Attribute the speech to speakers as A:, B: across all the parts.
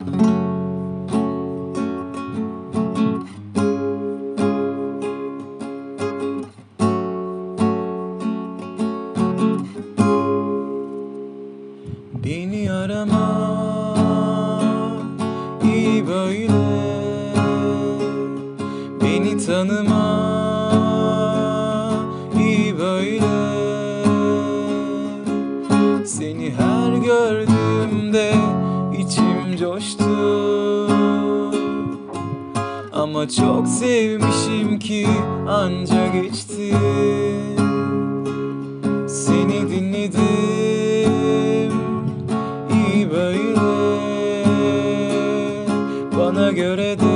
A: Beni arama iyi böyle. Beni tanıma iyi böyle. Seni her gördüğümde içim coştu. Ama çok sevmişim ki anca geçti. Seni dinledim iyi böyle. Bana göre de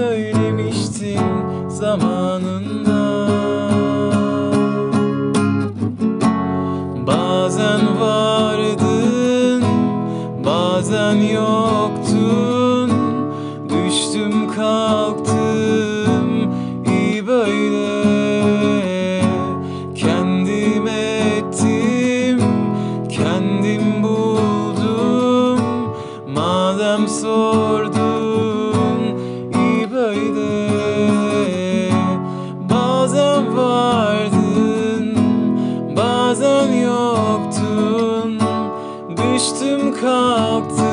A: söylemiştin zamanında. Bazen vardın, bazen yoktun Düştüm kalktım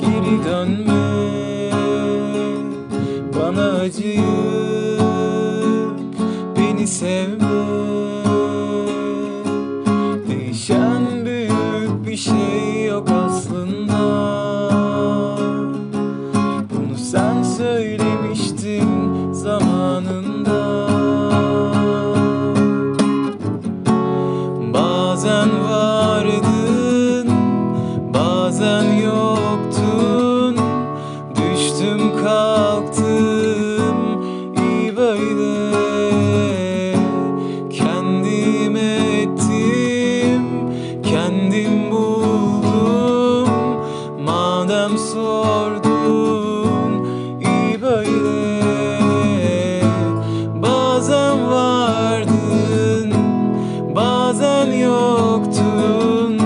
A: geri dönme. Bana acıyıp beni sevme kendim buldum. Madem sordun iyi böyle. Bazen vardın bazen yoktun.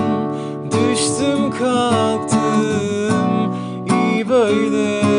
A: Düştüm kalktım iyi böyle.